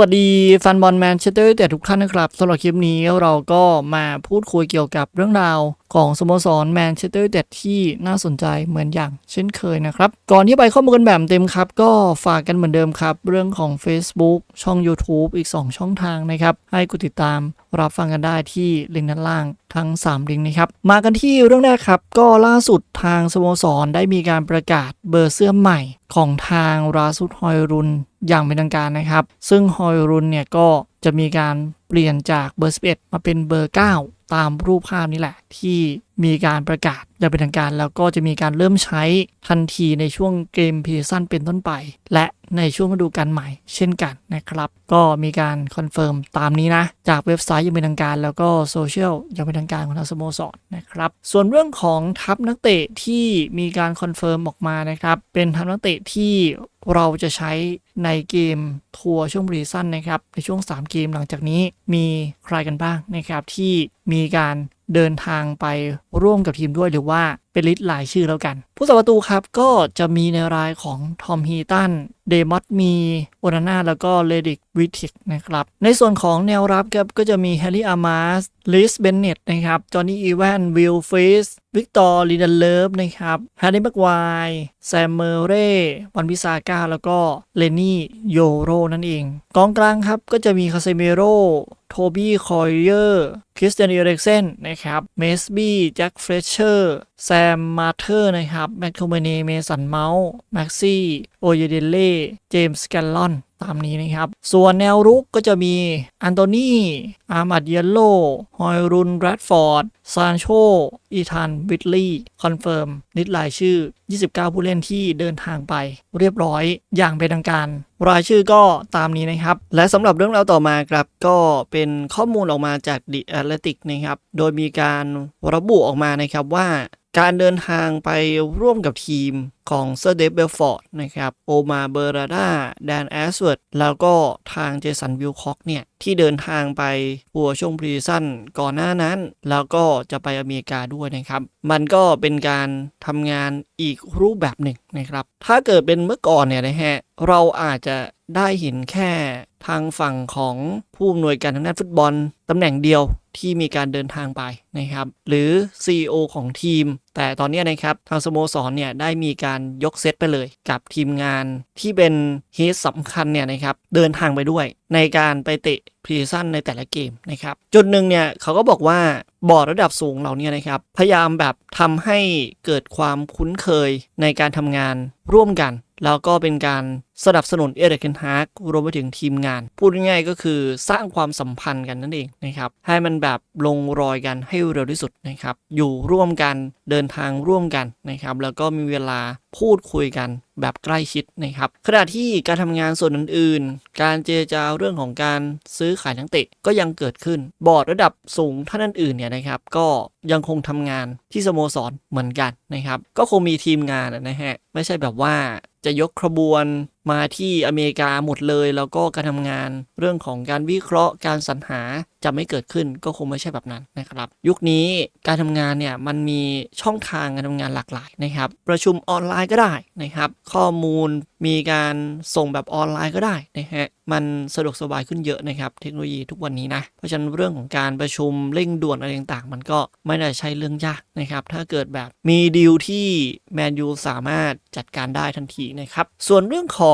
วัสดีแฟนบอลแมนเชสเตอร์ยูไนเต็ดทุกท่านนะครับสำหรับคลิปนี้เราก็มาพูดคุยเกี่ยวกับเรื่องราวของสโมสรแมนเชสเตอร์ยูไนเต็ดที่น่าสนใจเหมือนอย่างเช่นเคยนะครับ ก่อนที่ไปข้อมูลกันแบบเต็มครับ ก็ฝากกันเหมือนเดิมครับ เรื่องของ Facebook ช่อง YouTube อีก 2 ช่องทางนะครับ ให้กดติดตามรับฟังกันได้ที่ลิงก์ด้านล่างทั้ง 3 ลิงก์นะครับ มากันที่เรื่องแรกครับ ก็ล่าสุดทางสโมสรได้มีการประกาศเบอร์เสื้อใหม่ของทางราสุดฮอยรุน อย่างเป็นทางการนะครับ ซึ่งฮอยรุนเนี่ยก็จะมีการเปลี่ยนจากเบอร์ 11 มาเป็นเบอร์ 9 ตามรูปภาพนี้แหละ ที่มีการประกาศอย่างเป็นทางการ แล้วก็จะมีการเริ่มใช้ทันทีในช่วงเกมพรีซันเป็นต้นไป และ ในช่วงฤดูกาลใหม่เช่นกันนะครับ ก็มีการคอนเฟิร์มตามนี้นะ จากเว็บไซต์ย่างเป็นทางการ แล้วก็โซเชียลย่างเป็นทางการของทางสโมสรนะครับ ส่วนเรื่องของทัพนักเตะที่มีการคอนเฟิร์มออกมานะครับ เป็นทัพนักเตะที่เราจะใช้ในเกมทัวร์ช่วงบรีซันนะครับ ในช่วง 3 เกมหลังจากนี้มีใครกันบ้างนะครับที่มีการเดินทางไปร่วมกับทีมด้วยหรือว่าเป็นลิสต์หลายชื่อแล้วกัน ผู้สัประตูครับก็จะมีในรายของทอมฮีตัน เดมอตมีโอนาน่าแล้วก็เลดิก วิทิกนะครับ ในส่วนของแนวรับครับก็จะมีแฮร์รี่อามาสลิสเบนเนตนะครับ จอห์นนี่อีแวนวิลฟิสวิกตอร์ลีดันเลิฟนะครับแฮร์รี่แม็กไวแซมเมอร์เร่วันพิซาก้า แล้วก็เลนี่โยโรนั่นเอง กองกลางครับก็จะมีคาเซเมโรโทบี้คอยเยอร์คริสเตียนเอเร็กเซนนะครับเมสบี้แจ็คเฟรเชอร์แซม มาเธอร์ นะครับ แมคโทเมเนเมสันเมาส์แม็กซี่ โอเยเดเล่ เจมส์แกลลอน ตามนี้นะครับ ส่วนแนวรุกก็จะมี อันโตนีอาร์มัดเยลโล ฮอยรุนแรดฟอร์ด ซานโช อีธานวิทลีย์คอนเฟิร์มลิสต์รายชื่อ 29 ผู้เล่นที่เดินทางไป เรียบร้อย อย่างเป็นทางการรายชื่อก็ตามนี้นะครับ และสำหรับเรื่องราวต่อมาครับ ก็เป็นข้อมูลออกมาจาก The Athletic นะครับ โดยมีการระบุออกมานะครับว่า การเดินทางไปร่วมกับทีมของเซอร์เดฟเบลฟอร์ดนะครับโอมาเบอราดาแดนแอสเวิร์ดแล้วก็ทางเจสันวิลคอกเนี่ย ที่เดินทางไปปัวช่วงพรีซันก่อนหน้านั้น แล้วก็จะไปอเมริกาด้วยนะครับ มันก็เป็นการทำงานอีกรูปแบบหนึ่งนะครับ ถ้าเกิดเป็นเมื่อก่อนเนี่ยนะฮะเราอาจจะได้เห็นแค่ทางฝั่งของผู้อำนวยการทางด้านฟุตบอลตำแหน่งเดียว ที่มีการเดินทางไปนะครับหรือ CEO ของทีม แต่ตอนนี้นะครับทางสโมสรเนี่ยได้มีการยกเซตไปเลย กับทีมงานที่เป็นเฮดสำคัญเนี่ยนะครับเดินทางไปด้วยในการไปเตะพรีซันในแต่ละเกมนะครับจุดหนึ่งเนี่ยเขาก็บอกว่าบอร์ดระดับสูงเหล่านี้นะครับพยายามแบบทำให้เกิดความคุ้นเคยในการทำงานร่วมกัน แล้วก็เป็นการสนับสนุนเอเดกเคนฮาร์กรวมไปถึงทีมงาน พูดง่ายๆก็คือสร้างความสัมพันธ์กันนั่นเองนะครับ ให้มันแบบลงรอยกันให้เร็วที่สุดนะครับ อยู่ร่วมกันเดินทางร่วมกันนะครับ แล้วก็มีเวลาพูดคุยกันแบบใกล้ชิดนะครับ ขณะที่การทำงานส่วนอื่นๆ การเจรจาเรื่องของการซื้อขายนักเตะก็ยังเกิดขึ้น บอร์ดระดับสูงท่านอื่นๆเนี่ยนะครับ ก็ยังคงทำงานที่สโมสรเหมือนกันนะครับ ก็คงมีทีมงานนะฮะ ไม่ใช่แบบว่า จะยกขบวน มาที่อเมริกาหมดเลย แล้วก็การทำงานเรื่องของการวิเคราะห์การสรรหาจะไม่เกิดขึ้นก็คงไม่ใช่แบบนั้นนะครับ ยุคนี้การทำงานเนี่ยมันมีช่องทางการทำงานหลากหลายนะครับ ประชุมออนไลน์ก็ได้นะครับ ข้อมูลมีการส่งแบบออนไลน์ก็ได้นะฮะมันสะดวกสบายขึ้นเยอะนะครับ เทคโนโลยีทุกวันนี้นะ เพราะฉะนั้นเรื่องของการประชุมเร่งด่วนอะไรต่างๆ มันก็ไม่ได้ใช่เรื่องยากนะครับ ถ้าเกิดแบบมีดีลที่แมนยูสามารถจัดการได้ทันทีนะครับ ส่วนเรื่องของ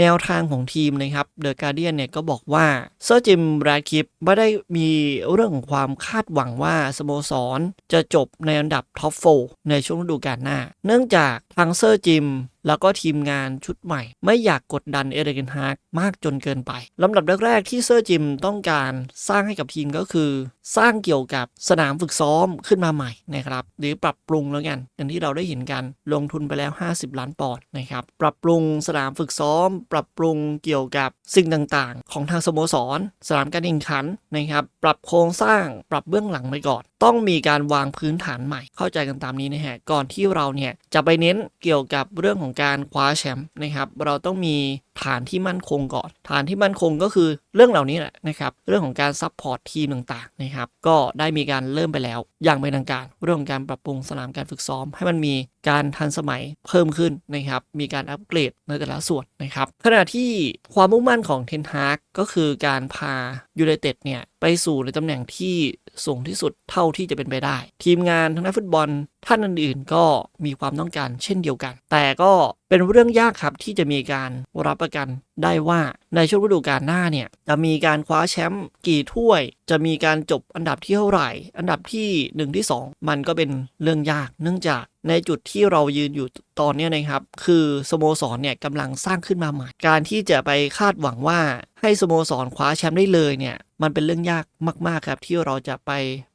แนวทางของทีมนะครับเดอะการเดียนเนี่ยก็บอกว่าเซอร์จิมแรดคิปไม่ได้มีเรื่องของความคาดหวังว่าสโมสรจะจบในอันดับท็อปโฟในช่วงฤดูกาลหน้า เนื่องจากทางเซอร์จิม แล้วก็ทีมงานชุดใหม่ ไม่อยากกดดันเอเดนฮาร์กมากจนเกินไปลำดับแรกๆที่เซอร์จิมต้องการสร้างให้กับทีมก็คือ สร้างเกี่ยวกับสนามฝึกซ้อมขึ้นมาใหม่นะครับหรือปรับปรุงแล้วกันอย่างที่เราได้เห็นกันลงทุนไปแล้ว 50 ล้านปอนด์นะครับปรับปรุงสนามฝึกซ้อม ปรับปรุงเกี่ยวกับสิ่งต่างๆ ของทางสโมสร สนามการแข่งขันนะครับปรับโครงสร้างปรับเบื้องหลังไปก่อน ต้องมีการวางพื้นฐานใหม่เข้าใจกันตามนี้นะฮะก่อนที่เราเนี่ยจะไปเน้นเกี่ยวกับเรื่องของการคว้าแชมป์นะครับ เราต้องมีฐานที่มั่นคงก่อน ฐานที่มั่นคงก็คือเรื่องเหล่านี้แหละนะครับ เรื่องของการซัพพอร์ตทีมต่างๆนะครับ ก็ได้มีการเริ่มไปแล้ว อย่างเป็นทางการ เรื่องของการปรับปรุงสนามการฝึกซ้อม ให้มันมีการทันสมัยเพิ่มขึ้นนะครับ มีการอัปเกรดในแต่ละส่วนนะครับ ขณะที่ความมุ่งมั่นของเทนฮากก็คือการพายูไนเต็ดเนี่ยไปสู่ในตำแหน่งที่ สูงที่สุดเท่าที่จะเป็นไปได้ ทีมงานทั้งนักฟุตบอล ท่านอื่นๆก็มีความต้องการเช่นเดียวกัน แต่ก็เป็นเรื่องยากครับที่จะมีการรับประกันได้ว่าในช่วงฤดูกาลหน้าเนี่ยจะมีการคว้าแชมป์กี่ถ้วย จะมีการจบอันดับที่เท่าไหร่ อันดับที่ 1 ที่ 2 มันก็เป็นเรื่องยาก เนื่องจากในจุดที่เรายืนอยู่ตอนนี้นะครับ คือสโมสรเนี่ยกำลังสร้างขึ้นมาใหม่ การที่จะไปคาดหวังว่าให้สโมสรคว้าแชมป์ได้เลยเนี่ยมันเป็นเรื่องยากมากๆครับที่เราจะไป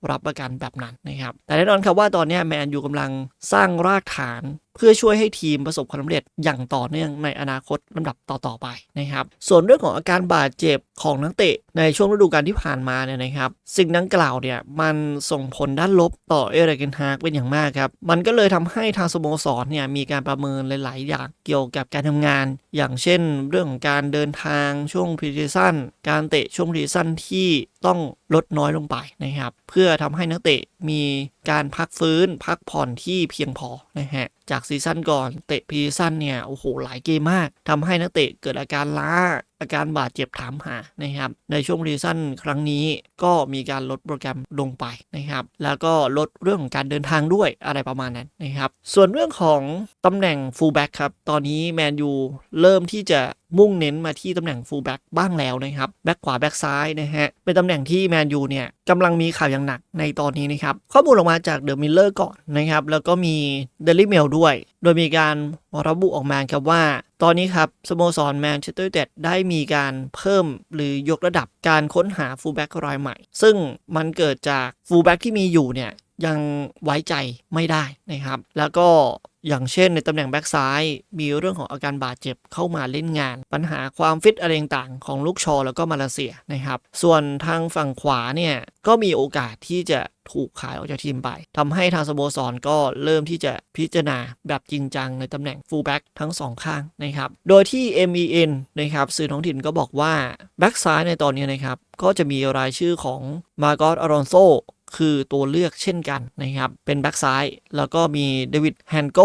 รับประกันแบบนั้นนะครับ แต่แน่นอนครับว่าตอนนี้แมนยูกำลังสร้างรากฐาน พื่อช่วยให้ทีมประสบความสำเร็จอย่างต่อเนื่องในอนาคตลำดับต่อๆไปนะครับ ส่วนเรื่องของอาการบาดเจ็บของนักเตะในช่วงฤดูกาลที่ผ่านมาเนี่ยนะครับ สิ่งดังกล่าวเนี่ยมันส่งผลด้านลบต่อเอริกเกนฮากเป็นอย่างมากครับ มันก็เลยทำให้ทางสโมสรเนี่ยมีการประเมินหลาย ๆ อย่างเกี่ยวกับการทำงาน อย่างเช่น เรื่องของการเดินทางช่วงพรีซีซั่นการเตะช่วงพรีซีซั่นที่ต้องลดน้อยลงไปนะครับ เพื่อทำให้นักเตะมีการพักฟื้นพักผ่อนที่เพียงพอนะฮะ จากซีซั่นก่อน เตะพีซั่นเนี่ย โอ้โห หลายเกมมากทำให้นักเตะเกิดอาการล้า อาการบาดเจ็บถามหานะครับ ในช่วงรีซีซั่นครั้งนี้ก็มีการลดโปรแกรมลงไปนะครับ แล้วก็ลดเรื่องของการเดินทางด้วยอะไรประมาณนั้นนะครับ ส่วนเรื่องของตำแหน่งฟูลแบ็กครับ ตอนนี้แมนยูเริ่มที่จะมุ่งเน้นมาที่ตำแหน่งฟูลแบ็กบ้างแล้วนะครับแบ็กขวาแบ็กซ้ายนะฮะเป็นตำแหน่งที่แมนยูเนี่ยกำลังมีข่าวอย่างหนักในตอนนี้นะครับ ข้อมูลออกมาจากเดอะมิลเลอร์ก่อนนะครับ แล้วก็มีเดลิเมลด้วย โดยมีการระบุออกมาครับว่า ตอนนี้ครับสโมสรแมนเชสเตอร์ยูไนเต็ดได้มีการเพิ่มหรือยกระดับการค้นหาฟูลแบ็กรายใหม่ ซึ่งมันเกิดจากฟูลแบ็กที่มีอยู่เนี่ยยังไว้ใจไม่ได้นะครับ แล้วก็ อย่างเช่นในตำแหน่งแบ็กซ้าย มีเรื่องของอาการบาดเจ็บเข้ามาเล่นงาน ปัญหาความฟิตอะไรต่างๆของลูกชอแล้วก็มาเลเซียนะครับ ส่วนทางฝั่งขวาเนี่ย ก็มีโอกาสที่จะถูกขายออกจากทีมไปทำให้ทางสโมสรก็เริ่มที่จะพิจารณาแบบจริงจังในตำแหน่งฟูลแบ็กทั้งสองข้างนะครับ โดยที่ MEN นะครับสื่อท้องถิ่นก็บอกว่าแบ็กซ้ายในตอนนี้นะครับ ก็จะมีรายชื่อของมาโกอสอารอนโซ คือตัวเลือกเช่นกันนะครับ เป็นแบ็กซ้าย แล้วก็มีเดวิดแฮนโก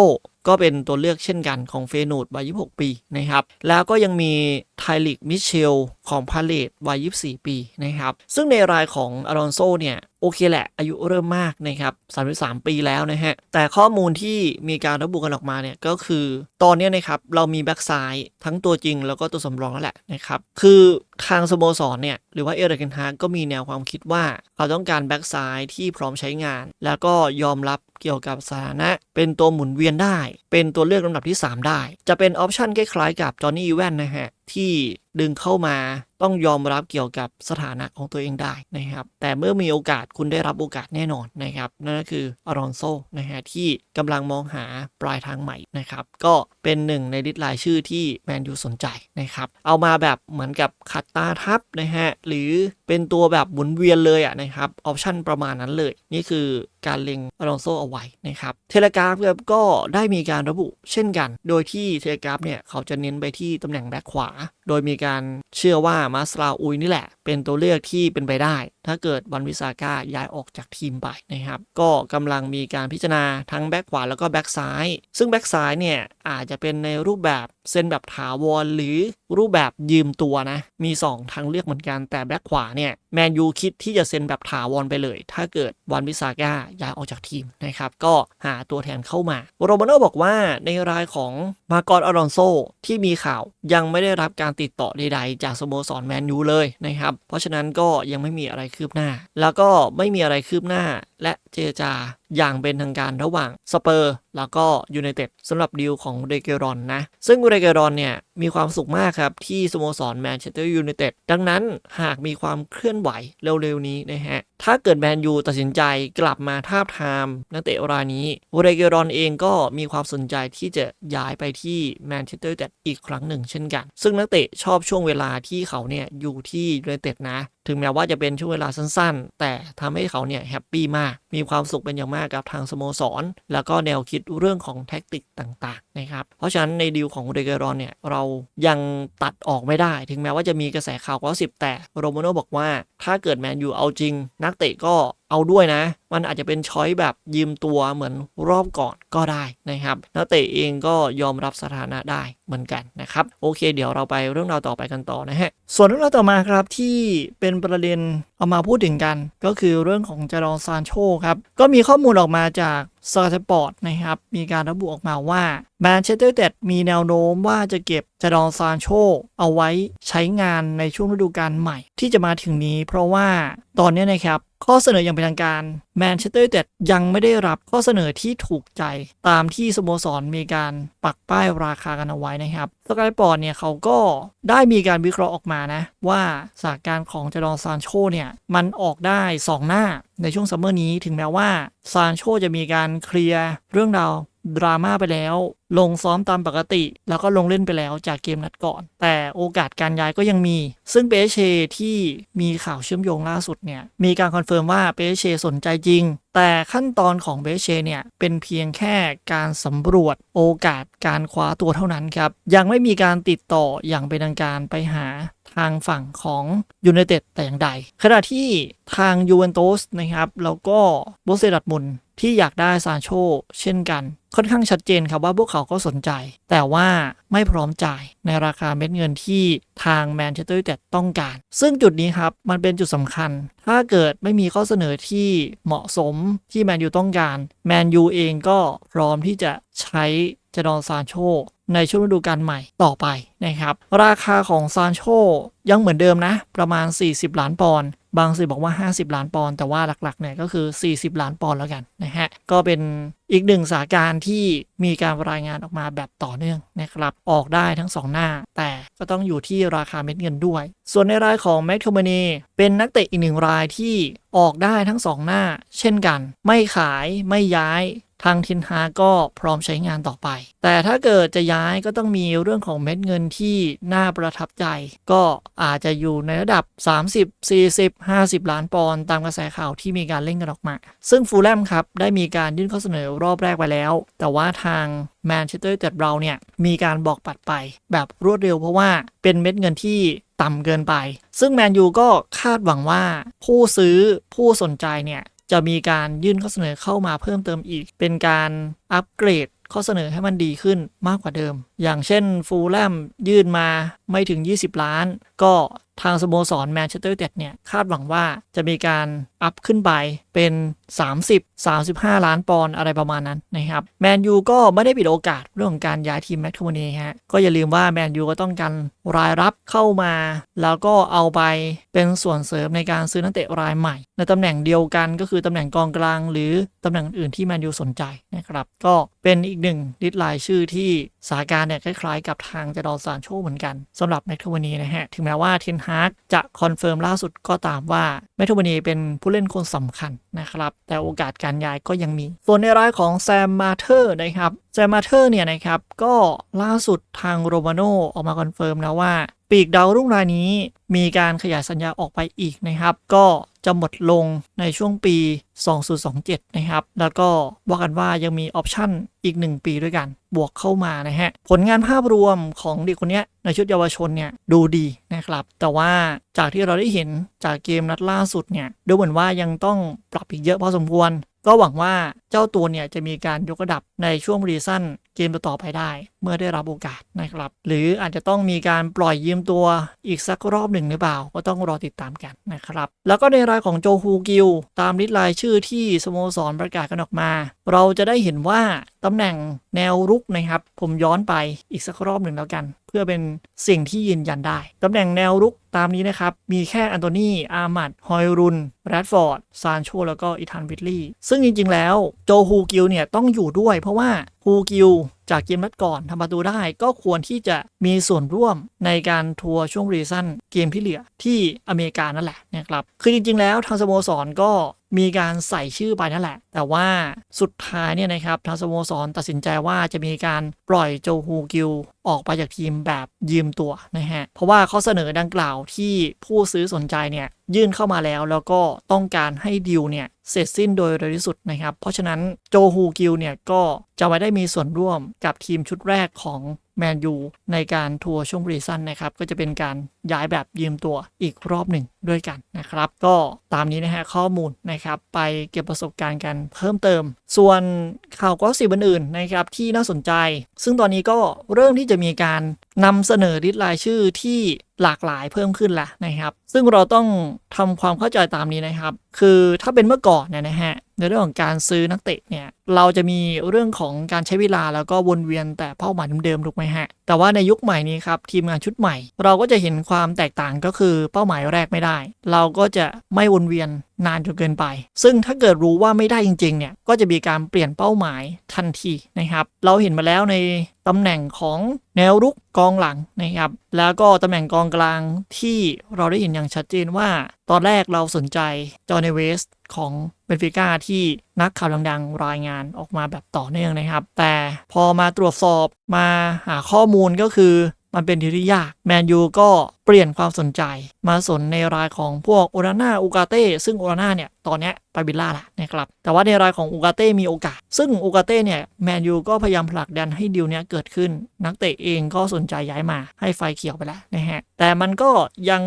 ก็เป็นตัวเลือกเช่นกันของเฟนูดวัย 26 ปีนะครับ แล้วก็ยังมีไทลิกมิเชลของพาเลตวัย 24 ปีนะครับ ซึ่งในรายของอารอนโซเนี่ยโอเคแหละ อายุเริ่มมากนะครับ33 ปีแล้วนะฮะ แต่ข้อมูลที่มีการระบุกันออกมาเนี่ยก็คือตอนนี้นะครับ เรามีแบ็กซ้ายทั้งตัวจริงแล้วก็ตัวสำรองแล้วแหละนะครับ คือทางสโมสรเนี่ย หรือว่าเอริกเกนฮากก็มีแนวความคิดว่าเขาต้องการแบ็กซ้ายที่พร้อมใช้งาน แล้วก็ยอมรับเกี่ยวกับสถานะ เป็นตัวหมุนเวียนได้ เป็นตัวเลือกลำดับที่ 3 ได้ จะเป็นออปชันคล้ายๆกับจอห์นนี่อีแวนนะฮะที่ ดึงเข้ามาต้องยอมรับเกี่ยวกับสถานะของตัวเองได้นะครับ แต่เมื่อมีโอกาสคุณได้รับโอกาสแน่นอนนะครับ นั่นก็คืออารอนโซนะฮะที่กำลังมองหาปลายทางใหม่นะครับ ก็เป็นหนึ่งในลิสต์รายชื่อที่แมนยูสนใจนะครับ เอามาแบบเหมือนกับขัดตาทับนะฮะหรือเป็นตัวแบบหมุนเวียนเลยอะนะครับออปชันประมาณนั้นเลย นี่คือการเล็งอลองโซเอาไว้นะครับเทเลกราฟครับก็ได้มีการระบุเช่นกัน โดยที่เทเลกราฟเนี่ยเขาจะเน้นไปที่ตำแหน่งแบ็คขวา โดยมีการเชื่อว่ามาสลาอุยนี่แหละ เป็นตัวเลือกที่เป็นไปได้ ถ้าเกิดวันวิสาก้าย้ายออกจากทีมไปนะครับ ก็กำลังมีการพิจารณาทั้งแบ็กขวาแล้วก็แบ็กซ้าย ซึ่งแบ็กซ้ายเนี่ยอาจจะเป็นในรูปแบบเซ็นแบบถาวรหรือ รูปแบบยืมตัวนะ มี 2 ทางเลือกเหมือนกันแต่แบ็คขวาเนี่ยแมนยูคิดที่จะเซ็นแบบถาวรไปเลย ถ้าเกิดวันวิสาก้าย้ายออกจากทีมนะครับ ก็หาตัวแทนเข้ามาโรมาโนบอกว่าในรายของมาร์กอนอารอนโซที่มีข่าวยังไม่ได้รับการติดต่อใดๆ จากสโมสรแมนยูเลยนะครับ เพราะฉะนั้นก็ยังไม่มีอะไรคืบหน้า แล้วก็ไม่มีอะไรคืบหน้าและเจจาอย่างเป็นทางการระหว่างสเปอร์แล้วก็ยูไนเต็ดสำหรับดีลของเรเกรอนนะ ซึ่งเรเกรอนเนี่ย มีความสุขมากครับ ที่สโมสรแมนเชสเตอร์ยูไนเต็ดดังนั้นหากมีความเคลื่อนไหวเร็วๆนี้นะฮะ ถ้าเกิดแมนยูตัดสินใจกลับมาทาบทามนักเตะรายนี้เรเกรอนเองก็มีความสนใจที่จะย้ายไปที่แมนเชสเตอร์ยูไนเต็ดอีกครั้งหนึ่งเช่นกัน ซึ่งนักเตะชอบช่วงเวลาที่เขาเนี่ยอยู่ที่ยูไนเต็ดนะ ถึงแม้ว่าจะเป็นช่วงเวลาสั้นๆ แต่ทำให้เขาเนี่ยแฮปปี้มาก มีความสุขเป็นอย่างมากกับทางสโมสร แล้วก็แนวคิดเรื่องของแท็กติกต่างๆนะครับ เพราะฉะนั้นในดีลของเรเกรอนเนี่ยเรายังตัดออกไม่ได้ ถึงแม้ว่าจะมีกระแสข่าวก็สิบแต่โรโมโนบอกว่า ถ้าเกิดแมนยูเอาจริงนักเตะก็เอาด้วยนะ มันอาจจะเป็นช้อยแบบยืมตัวเหมือนรอบก่อนก็ได้นะครับนักเตะเองก็ยอมรับสถานะได้เหมือนกันนะครับ โอเค เดี๋ยวเราไปเรื่องราวต่อไปกันต่อนะฮะ ส่วนเรื่องราวต่อมาครับที่เป็นประเด็นเอามาพูดถึงกัน ก็คือเรื่องของจารอนซานโชครับ ก็มีข้อมูลออกมาจากสกาตปอร์ตนะครับ มีการระบุออกมาว่าแมนเชสเตอร์เต็ดมีแนวโน้มว่าจะเก็บจารอนซานโชเอาไว้ใช้งานในช่วงฤดูกาลใหม่ที่จะมาถึงนี้ เพราะว่าตอนนี้นะครับ ข้อเสนออย่างเป็นทางการแมนเชสเตอร์ยูไนเต็ดยังไม่ได้รับข้อเสนอที่ถูกใจตามที่สโมสรมีการปักป้ายราคากันเอาไว้นะครับสกายปอร์ตเนี่ยเขาก็ได้มีการวิเคราะห์ออกมานะ ว่าสถานการณ์ของจารอนซานโชเนี่ย มันออกได้ 2 หน้าในช่วงซัมเมอร์นี้ถึงแม้ว่าซานโชจะมีการเคลียร์เรื่องราว ดราม่าไปแล้ว ลงซ้อมตามปกติ แล้วก็ลงเล่นไปแล้วจากเกมนัดก่อน แต่โอกาสการย้ายก็ยังมี ซึ่งเปเชที่มีข่าวเชื่อมโยงล่าสุดเนี่ย มีการคอนเฟิร์มว่าเปเชสนใจจริง แต่ขั้นตอนของเบเชเนี่ย เป็นเพียงแค่การสำรวจโอกาสการคว้าตัวเท่านั้นครับ ยังไม่มีการติดต่ออย่างเป็นทางการไปหาทางฝั่งของยูไนเต็ดแต่อย่างใด ขณะที่ทางยูเวนตุสนะครับ แล้วก็โบเซดัดมุนที่อยากได้ซานโชเช่นกัน ค่อนข้างชัดเจนครับว่าพวกเขาก็สนใจ แต่ว่าไม่พร้อมจ่ายในราคาเม็ดเงินที่ทางแมนเชสเตอร์ยูไนเต็ดต้องการ ซึ่งจุดนี้ครับ มันเป็นจุดสำคัญ ถ้าเกิดไม่มีข้อเสนอที่เหมาะสมที่แมนยูต้องการ แมนยูเองก็พร้อมที่จะใช้จดอนซานโชในช่วงฤดูกาลใหม่ต่อไปนะครับ ราคาของซานโชยังเหมือนเดิมนะ ประมาณ 40 ล้านปอนด์ บางสื่อบอกว่า 50 ล้านปอนด์แต่ว่าหลักๆเนี่ยก็คือ 40 ล้านปอนด์แล้วกันนะฮะ ก็เป็นอีกหนึ่งสาการที่มีการรายงานออกมาแบบต่อเนื่องนะครับ ออกได้ทั้ง 2 หน้า แต่ก็ต้องอยู่ที่ราคาเม็ดเงินด้วย ส่วนในรายของแมคโทมานีเป็นนักเตะอีกหนึ่งรายที่ออกได้ทั้ง 2 หน้า เช่นกัน ไม่ขายไม่ย้าย ทางทินฮาก็พร้อมใช้งานต่อไป แต่ถ้าเกิดจะย้ายก็ต้องมีเรื่องของเม็ดเงินที่น่าประทับใจ ก็อาจจะอยู่ในระดับ 30 40 50 ล้านปอนด์ตามกระแสข่าวที่มีการเล่นกันออกมา ซึ่งฟูลแลมครับได้มีการยื่นข้อเสนอรอบแรกไปแล้ว แต่ว่าทางแมนเชสเตอร์เต็ดเราเนี่ยมีการบอกปัดไปแบบรวดเร็วเพราะว่าเป็นเม็ดเงินที่ต่ำเกินไป ซึ่งแมนยูก็คาดหวังว่าผู้ซื้อผู้สนใจเนี่ย จะมีการยื่นข้อเสนอเข้ามาเพิ่มเติมอีก เป็นการอัปเกรดข้อเสนอให้มันดีขึ้นมากกว่าเดิม อย่างเช่นฟูลแลมยื่นมาไม่ถึง 20 ล้าน ก็ ทางสโมสรแมนเชสเตอร์เต็ดเนี่ยคาดหวังว่าจะมีการอัพขึ้นไปเป็น 30 35 ล้านปอนด์อะไรประมาณนั้นนะครับแมนยูก็ไม่ได้ปิดโอกาสเรื่องของการย้ายทีมแมคโทมนีฮะก็อย่าลืมว่าแมนยูก็ต้องการรายรับเข้ามา แล้วก็เอาไปเป็นส่วนเสริมในการซื้อนักเตะรายใหม่ ในตำแหน่งเดียวกันก็คือตำแหน่งกองกลาง หรือตำแหน่งอื่นที่แมนยูสนใจนะครับก็เป็นอีกหนึ่งลิสต์รายชื่อที่ สถานการณ์เนี่ยคล้ายๆกับทางจะดอลซานโชเหมือนกันสำหรับแมคโทมนีนะฮะ ถึงแม้ว่าเทนฮากจะคอนเฟิร์มล่าสุดก็ตามว่าแมคโทมนีเป็นผู้เล่นคนสำคัญนะครับ แต่โอกาสการย้ายก็ยังมี ส่วนในรายของแซมมาเธอร์นะครับแซมมาเธอร์เนี่ยนะครับก็ล่าสุดทางโรมาโนออกมาคอนเฟิร์มนะว่าปีกดาวรุ่งรายนี้มีการขยายสัญญาออกไปอีกนะครับ ก็ จะหมดลงในช่วงปี 2027 นะครับ แล้วก็ว่ากันว่ายังมีออปชั่นอีก 1 ปีด้วยกันบวกเข้ามานะฮะ ผลงานภาพรวมของเด็กคนนี้ในชุดเยาวชนเนี่ยดูดีนะครับ แต่ว่าจากที่เราได้เห็นจากเกมนัดล่าสุดเนี่ยดูเหมือนว่ายังต้องปรับอีกเยอะพอสมควร ก็หวังว่าเจ้าตัวเนี่ยจะมีการยกระดับในช่วงรีซั่นเกมต่อไปได้ เมื่อได้รับโอกาสนะครับ หรืออาจจะต้องมีการปล่อยยืมตัวอีกสักรอบหนึ่งหรือเปล่า ก็ต้องรอติดตามกันนะครับ แล้วก็ในรายของโจฮูกิลตามลิสต์รายชื่อที่สโมสรประกาศกันออกมา เราจะได้เห็นว่าตำแหน่งแนวรุกนะครับ ผมย้อนไปอีกสักรอบหนึ่งแล้วกัน พื่อเป็นสิ่งที่ยืนยันได้ ตำแหน่งแนวรุกตามนี้นะครับ มีแค่อันโตนีอาร์มัด ฮอยรุนแรดฟอร์ด ซานโช แล้วก็อีธานวิทลีย์ซึ่งจริง ๆ แล้วโจฮูกิลเนี่ยต้องอยู่ด้วย เพราะว่าฮูกิลจากเกมนัดก่อนทำประตูได้ ก็ควรที่จะมีส่วนร่วมในการทัวร์ช่วงรีซั่นเกมที่เหลือที่อเมริกานั่นแหละนะครับ คือจริง ๆ แล้วทางสโมสรก็ มีการใส่ชื่อไปนั่นแหละ แต่ว่าสุดท้ายเนี่ยนะครับทางสโมสรตัดสินใจว่าจะมีการปล่อยโจฮูกิลออกไปจากทีมแบบยืมตัวนะฮะ เพราะว่าข้อเสนอดังกล่าวที่ผู้ซื้อสนใจเนี่ยยื่นเข้ามาแล้วแล้วก็ต้องการให้ดิวเนี่ยเสร็จสิ้นโดยเร็วที่สุดนะครับ เพราะฉะนั้นโจฮูกิลเนี่ยก็จะไม่ได้มีส่วนร่วมกับทีมชุดแรกของ แมนยูในการทัวร์ช่วงรีซันนะครับ ก็จะเป็นการย้ายแบบยืมตัวอีกรอบหนึ่งด้วยกันนะครับ ก็ตามนี้นะฮะข้อมูลนะครับ ไปเก็บประสบการณ์กันเพิ่มเติม ส่วนข่าวก็สิบอื่นๆนะครับที่น่าสนใจ ซึ่งตอนนี้ก็เริ่มที่จะมีการนำเสนอริดรายชื่อที่ หลากหลายเพิ่มขึ้นแล้วนะครับ ซึ่งเราต้องทำความเข้าใจตามนี้นะครับ คือถ้าเป็นเมื่อก่อนเนี่ยนะฮะในเรื่องของการซื้อนักเตะเนี่ยเราจะมีเรื่องของการใช้เวลาแล้วก็วนเวียนแต่เป้าหมายเดิมๆถูกไหมฮะ แต่ว่าในยุคใหม่นี้ครับทีมงานชุดใหม่ เราก็จะเห็นความแตกต่างก็คือเป้าหมายแรกไม่ได้ เราก็จะไม่วนเวียนนานจนเกินไป ซึ่งถ้าเกิดรู้ว่าไม่ได้จริงๆเนี่ยก็จะมีการเปลี่ยนเป้าหมายทันทีนะครับ เราเห็นมาแล้วในตำแหน่งของแนวรุกกองหลังนะครับ แล้วก็ตำแหน่งกองกลางที่เราได้เห็นอย่างชัดเจนว่า ตอนแรกเราสนใจจอห์นเวสของเบนฟิก้าที่นักข่าวดังๆ รายงานออกมาแบบต่อเนื่องนะครับ แต่พอมาตรวจสอบมาหาข้อมูลก็คือ มันเป็นทีที่ยาก แมนยูก็เปลี่ยนความสนใจ มาสนในรายของพวกโอนาน่าอูกาเต้ซึ่งโอนาน่าเนี่ยตอนนี้ไปบิลล่าละนะครับแต่ว่าในรายของอูกาเต้มีโอกาส ซึ่งอูกาเต้เนี่ยแมนยูก็พยายามผลักดันให้ดิวเนี้ยเกิดขึ้น นักเตะเองก็สนใจย้ายมาให้ไฟเขียวไปแล้วนะฮะแต่มันก็ยัง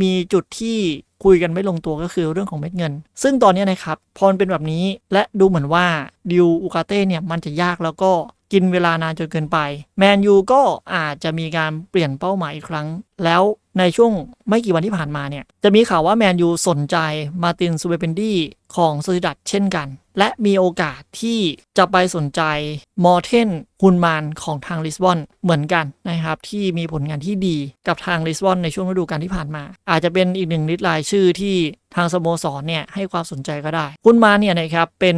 มีจุดที่คุยกันไม่ลงตัวก็คือเรื่องของเม็ดเงิน ซึ่งตอนนี้นะครับพอมันเป็นแบบนี้และดูเหมือนว่าดิวอูกาเต้เนี่ยมันจะยากแล้วก็ กินเวลานานจนเกินไป แมนยูก็อาจจะมีการเปลี่ยนเป้าหมายอีกครั้ง แล้วในช่วงไม่กี่วันที่ผ่านมาเนี่ย จะมีข่าวว่าแมนยูสนใจมาตินซูเบเปนดี้ของโซซิดัตเช่นกัน และมีโอกาสที่จะไปสนใจมอร์เทนฮุนมานของทางลิสบอนเหมือนกันนะครับ ที่มีผลงานที่ดีกับทางลิสบอนในช่วงฤดูกาลที่ผ่านมา อาจจะเป็นอีกหนึ่งลิสต์รายชื่อที่ทางสโมสรเนี่ยให้ความสนใจก็ได้ฮุนมานเนี่ยนะครับเป็น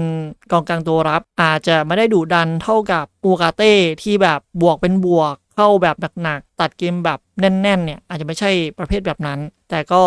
กองกลางตัวรับ อาจจะไม่ได้ดุดันเท่ากับอูกาเต้ที่แบบบวกเป็นบวกเข้าแบบหนักๆตัดเกมแบบแน่นๆเนี่ยอาจจะไม่ใช่ประเภทแบบนั้น แต่ก็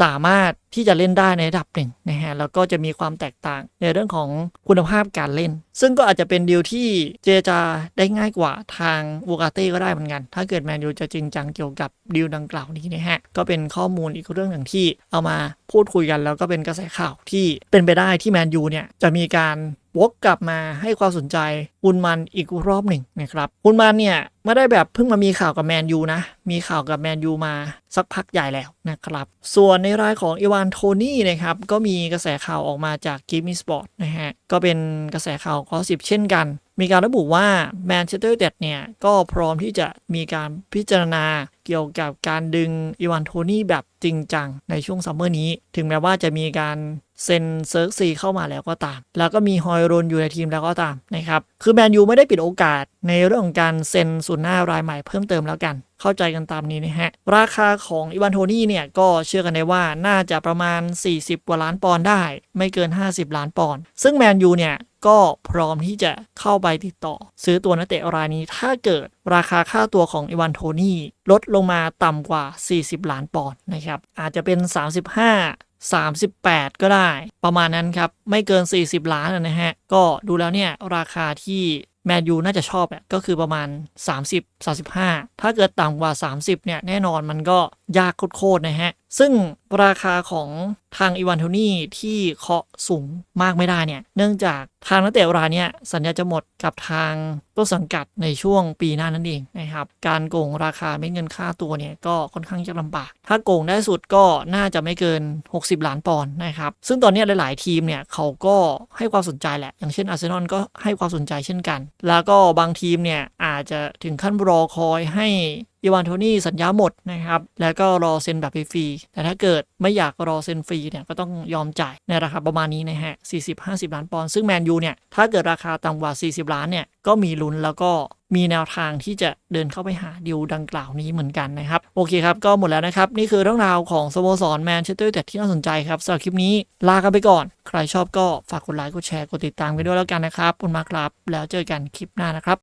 สามารถ ที่จะเล่นได้ในระดับหนึ่งนะฮะแล้วก็จะมีความแตกต่างในเรื่องของคุณภาพการเล่น ซึ่งก็อาจจะเป็นดีลที่เจจาได้ง่ายกว่าทางวูกาเต้ก็ได้เหมือนกัน ถ้าเกิดแมนยูจะจริงจังเกี่ยวกับดีลดังกล่าวนี้นะฮะก็เป็นข้อมูลอีกเรื่องหนึ่งที่เอามาพูดคุยกันแล้วก็เป็นกระแสข่าวที่เป็นไปได้ที่แมนยูเนี่ยจะมีการวกกลับมาให้ความสนใจอุนมันอีกรอบหนึ่งนะครับอุนมันเนี่ยไม่ได้แบบเพิ่งมามีข่าวกับแมนยูนะมีข่าวกับแมนยูมาสักพักใหญ่แล้วนะครับส่วนในรายของอีวานานโทนี่นะครับ ก็มีกระแสข่าวออกมาจากกิมมี่สปอร์ตนะฮะ ก็เป็นกระแสข่าวคอสิบเช่นกัน มีการระบุว่าแมนเชสเตอร์เดดเนี่ย ก็พร้อมที่จะมีการพิจารณาเกี่ยวกับการดึงอีวานโทนี่แบบจริงจังในช่วงซัมเมอร์นี้ ถึงแม้ว่าจะมีการ เซ็นเซิร์กซีเข้ามาแล้วก็ตาม แล้วก็มีฮอยรุนอยู่ในทีมแล้วก็ตามนะครับ คือแมนยูไม่ได้ปิดโอกาสในเรื่องของการเซ็นศูนย์หน้ารายใหม่เพิ่มเติมแล้วกัน เข้าใจกันตามนี้นะฮะ ราคาของอีวานโทนี่เนี่ย ก็เชื่อกันได้ว่าน่าจะประมาณ 40 กว่าล้านปอนด์ได้ ไม่เกิน 50 ล้านปอนด์ซึ่งแมนยูเนี่ยก็พร้อมที่จะเข้าไปติดต่อ ซื้อตัวนักเตะรายนี้ถ้าเกิดราคาค่าตัวของอีวานโทนี่ลดลงมาต่ำกว่า 40 ล้านปอนด์นะครับอาจจะเป็น 35 38 ก็ได้ ประมาณนั้นครับ ไม่เกิน 40 ล้านนะฮะ ก็ดูแล้วเนี่ย ราคาที่แมนยูน่าจะชอบอะก็คือประมาณ 30 35 ถ้าเกิดต่ำกว่า 30 เนี่ย แน่นอนมันก็ยากโคตรๆนะฮะ ซึ่งราคาของทางอีวานโทนี่ที่เคาะสูงมากไม่ได้เนี่ย เนื่องจากทางนักเตะรายนี่ยสัญญาจะหมดกับทางต้นสังกัดในช่วงปีหน้านั่นเองนะครับ การโกงราคาไม่เงินค่าตัวเนี่ยก็ค่อนข้างจะลำบาก ถ้าโกงได้สุดก็น่าจะไม่เกิน 60 ล้านปอนด์นะครับ ซึ่งตอนนี้หลาย ๆ ทีมเนี่ยเขาก็ให้ความสนใจแหละ อย่างเช่นอาร์เซนอลก็ให้ความสนใจเช่นกัน แล้วก็บางทีมเนี่ยอาจจะถึงขั้นรอคอยให้ อีวานโทนี่สัญญาหมดนะครับ แล้วก็รอเซ็นแบบฟรีแต่ถ้าเกิดไม่อยากรอเซ็นฟรีเนี่ยก็ต้องยอมจ่ายในราคาประมาณนี้นะฮะ40-50 ล้านปอนด์ซึ่งแมนยูเนี่ยถ้าเกิดราคาต่ำกว่า 40 ล้านเนี่ยก็มีลุ้นแล้วก็มีแนวทางที่จะเดินเข้าไปหาดิวดังกล่าวนี้เหมือนกันนะครับ โอเคครับ ก็หมดแล้วนะครับ นี่คือเรื่องราวของสโมสรแมนเชสเตอร์แต่ที่น่าสนใจครับสำหรับคลิปนี้ลากันไปก่อน ใครชอบก็ฝากกดไลค์กดแชร์กดติดตามกันด้วยแล้วกันนะครับขอบคุณมากครับ แล้วเจอกันคลิปหน้านะครับ